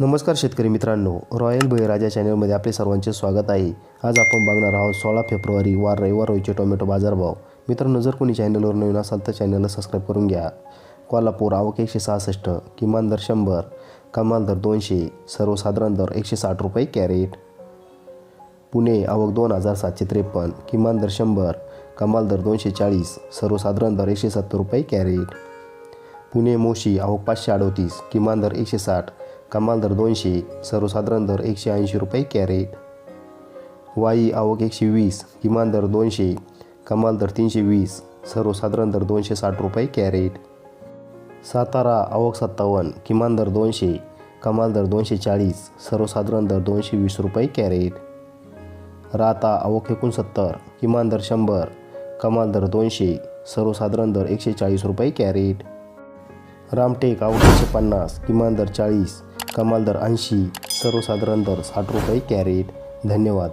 नमस्कार शेतकरी मित्रांनो. रॉयल बहिराजा चॅनलमध्ये आपले सर्वांचे स्वागत आहे. आज आपण बघणार आहोत सोळा फेब्रुवारी वार रविवार रोजचे टोमॅटो बाजारभाव. मित्रांनो जर कोणी चॅनलवर नवीन असाल तर चॅनलला सबस्क्राईब करून घ्या. कोल्हापूर आवक एकशे सहासष्ट किमान दर शंभर कमाल दर दोनशे सर्वसाधारण दर एकशे साठ रुपये कॅरेट. पुणे आवक दोन हजार सातशे त्रेपन्न किमान दर शंभर कमाल दर दोनशे चाळीस सर्वसाधारण दर एकशे सत्तर रुपये कॅरेट. पुणे मोशी आवक पाचशे अडोतीस किमान दर एकशे साठ कमाल दर दोनशे सर्वसाधारण दर एकशे ऐंशी रुपये कॅरेट. वाई आवक एकशे वीस किमान दर दोनशे कमाल दर तीनशे वीस सर्वसाधारण दर दोनशे साठ रुपये कॅरेट. सातारा आवक सत्तावन्न किमान दर दोनशे कमाल दर दोनशे चाळीस सर्वसाधारण दर दोनशे वीस रुपये कॅरेट. राता आवक एकोणसत्तर किमान दर शंभर कमाल दर दोनशे सर्वसाधारण दर एकशे चाळीस रुपये कॅरेट. रामटेक आवक एकशे पन्नास किमान दर चाळीस कमाल दर ऐंशी सर्वसाधारण दर साठ रुपये कॅरेट. धन्यवाद.